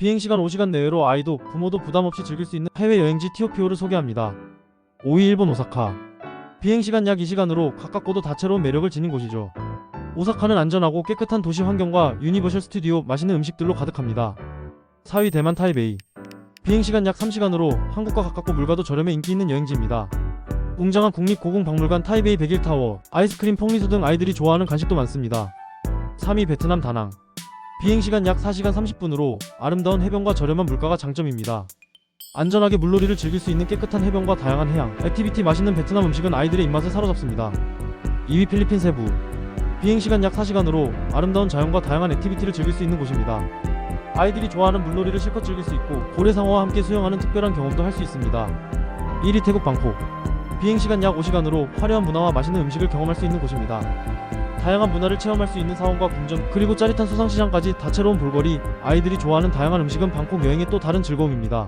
비행시간 5시간 내외로 아이도 부모도 부담없이 즐길 수 있는 해외여행지 티오피오를 소개합니다. 5위 일본 오사카 비행시간 약 2시간으로 가깝고도 다채로운 매력을 지닌 곳이죠. 오사카는 안전하고 깨끗한 도시 환경과 유니버셜 스튜디오 맛있는 음식들로 가득합니다. 4위 대만 타이베이 비행시간 약 3시간으로 한국과 가깝고 물가도 저렴해 인기 있는 여행지입니다. 웅장한 국립고궁박물관 타이베이 백일타워, 아이스크림 펑리수 등 아이들이 좋아하는 간식도 많습니다. 3위 베트남 다낭 비행시간 약 4시간 30분으로 아름다운 해변과 저렴한 물가가 장점입니다. 안전하게 물놀이를 즐길 수 있는 깨끗한 해변과 다양한 해양, 액티비티 맛있는 베트남 음식은 아이들의 입맛을 사로잡습니다. 2위 필리핀 세부 비행시간 약 4시간으로 아름다운 자연과 다양한 액티비티를 즐길 수 있는 곳입니다. 아이들이 좋아하는 물놀이를 실컷 즐길 수 있고 고래상어와 함께 수영하는 특별한 경험도 할 수 있습니다. 1위 태국 방콕 비행시간 약 5시간으로 화려한 문화와 맛있는 음식을 경험할 수 있는 곳입니다. 다양한 문화를 체험할 수 있는 사원과 궁전 그리고 짜릿한 수상시장까지 다채로운 볼거리 아이들이 좋아하는 다양한 음식은 방콕 여행의 또 다른 즐거움입니다.